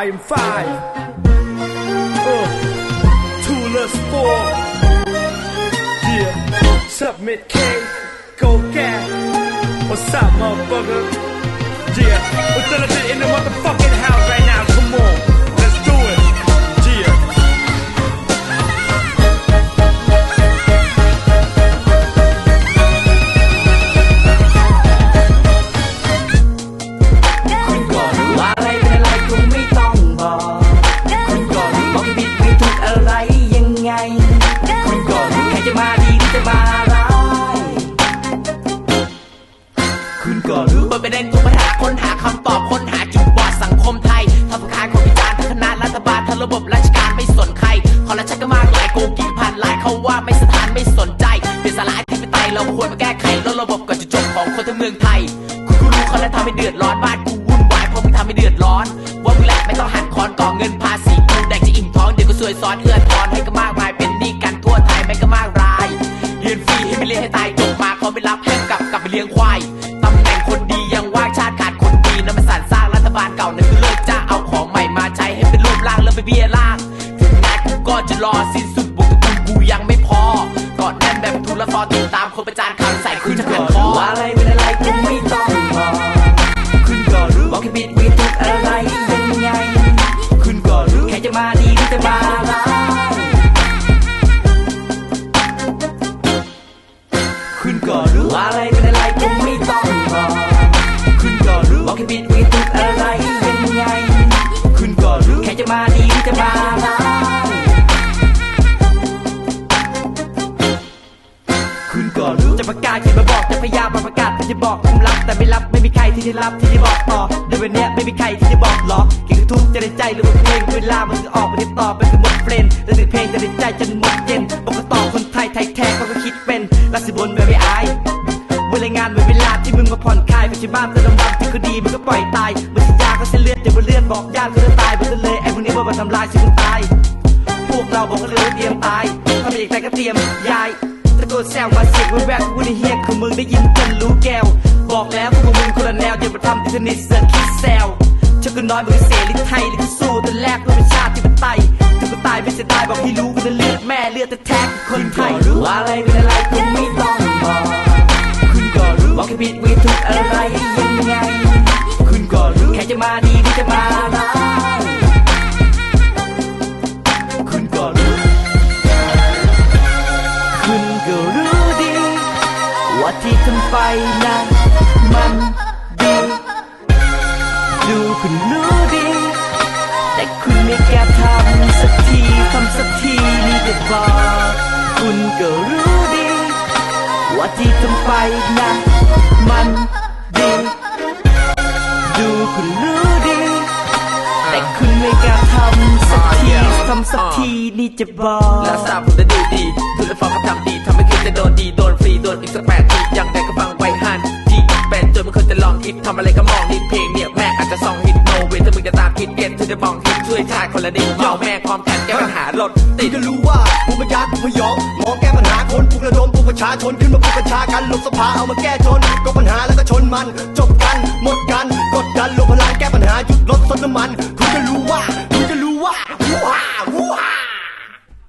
volume 5. Uh, two less four. Yeah, submit K, go get. What's up, motherfucker? Yeah, we're in the motherfucking house ระบบราชการไม่สนใครคอร์รัปชันก็มากหลายโกงกินผ่านหลายเขาว่าไม่สถานไม่สนใจ เป็นสาระอธิปไตยเราควรมาแก้ไขแลดระบบก่อนจะจบของคนทั้งเมืองไทย คุณกูรู้เขาแล้วทำให้เดือดร้อนบ้านกูวุ่นวายเพราะมึงทำให้เดือดร้อน ว่ามึงแหละไม่ต้องหันคอนก่อเงินภาษีกูแดกจะอิ่มท้องเดี๋ยวก็ซวยซ้อนเอื้อทอนให้ก็มากมายเป็นหนี้กันทั่วไทยไม่ก็มากรายเรียนฟรีให้ไม่เรียนให้ตายจบมาเขาไม่รับให้กลับกลับไปเลี้ยงควายตำแหน่งคนดียังว่างชาติขาดคนดีนั่นมันสารสร้างรัฐบาลเก่านั่นคือ ติดตามคนประจานคำใส่คุณจะหันคอว่าอะไรเป็นอะไรคงไม่ต้องบอกคุณก็รู้บอกผิดวีทุกอะไรยังไง คุณก็รู้แค่จะมาดีหรือจะมาร้ายคุณก็รู้ว่าอะไร คุณก็รู้จะประกาศเขียนมาบอกจะพยายามมาประกาศจะบอกผมรับแต่ไม่รับไม่มีใครที่จะรับที่จะบอกต่อในวันนี้ไม่มีใครที่จะบอกหรอกเกี่ยวกับทุกข์จะในใจหรือว่าเพลงเวลามันจะออกมาติดต่อเป็นหมดเฟรนแต่ถึงเพลงจะในใจจนหมดเย็นบอกก็ต่อคนไทยไทยแท้เขาก็คิดเป็นรักสิบนแบบไม่อายเวลางานเวลาที่มึงมาผ่อนคลายไปที่บ้านแต่ดำดำที่เขาดีมึงก็ปล่อยตายมึงสิยาก็เส้นเลือดอย่ามาเลือดบอกญาติก็จะตายไปเลยไอ้พวกนี้ว่ามาทำลายชีวิตตาย พวกเราบอกกันเลยเตรียมตายถ้าไม่อยากตายก็เตรียมยาย ตะโกนแซวมาเสียงแววๆกูได้เฮียคือมึงได้ยินจนรู้แก้ว บอกแล้วพวกมึงคนละแนวอย่ามาทำที่สนิทเสือกคิดแซวเชื่อกันน้อยมึงเสรีไทยหรือสู้แต่แรกเพื่อเป็นชาติที่เป็นไตถึงกูตายไม่เสียดายบอกให้รู้กูจะเลือดแม่เลือดแต่แท้ๆคือคนไทยรู้ว่าอะไรเป็นอะไรคงไม่ต้องบอกคุณก็รู้บอกแค่ผิดไม่ถูกอะไรยังไง คุณก็รู้แค่จะมาดีหรือจะมา ไปนั้นมันดี ดูคุณรู้ดี แต่คุณไม่กล้าทำสักทีทำสักทีนี่จะบอกคุณก็รู้ดี ว่าที่ทำไปนั้นมันดี ดูคุณรู้ดี แต่คุณไม่กล้าทำสักทีทำสักทีนี่จะบอก มองนิดเพลงเนี่ยแม่อาจจะซองฮิตโนเวถ้ามึงจะตามคิดเก็ตถึงจะมองฮิตช่วยชาติคนละนิดเอาแม่ความแค้นแก้ปัญหารถติที่ดจะรู้ว่าผู้บัญชาผู้พยองมองแก้ปัญหาคนภูกระดมปลุกประชาชนขึ้นมาปลุกประชากันลงสภาเอามาแก้จนก็ปัญหาแล้วก็ชนมัน จบกันหมดกันกดดันลงพลังแก้ปัญหาหยุดรถต้นน้ำมัน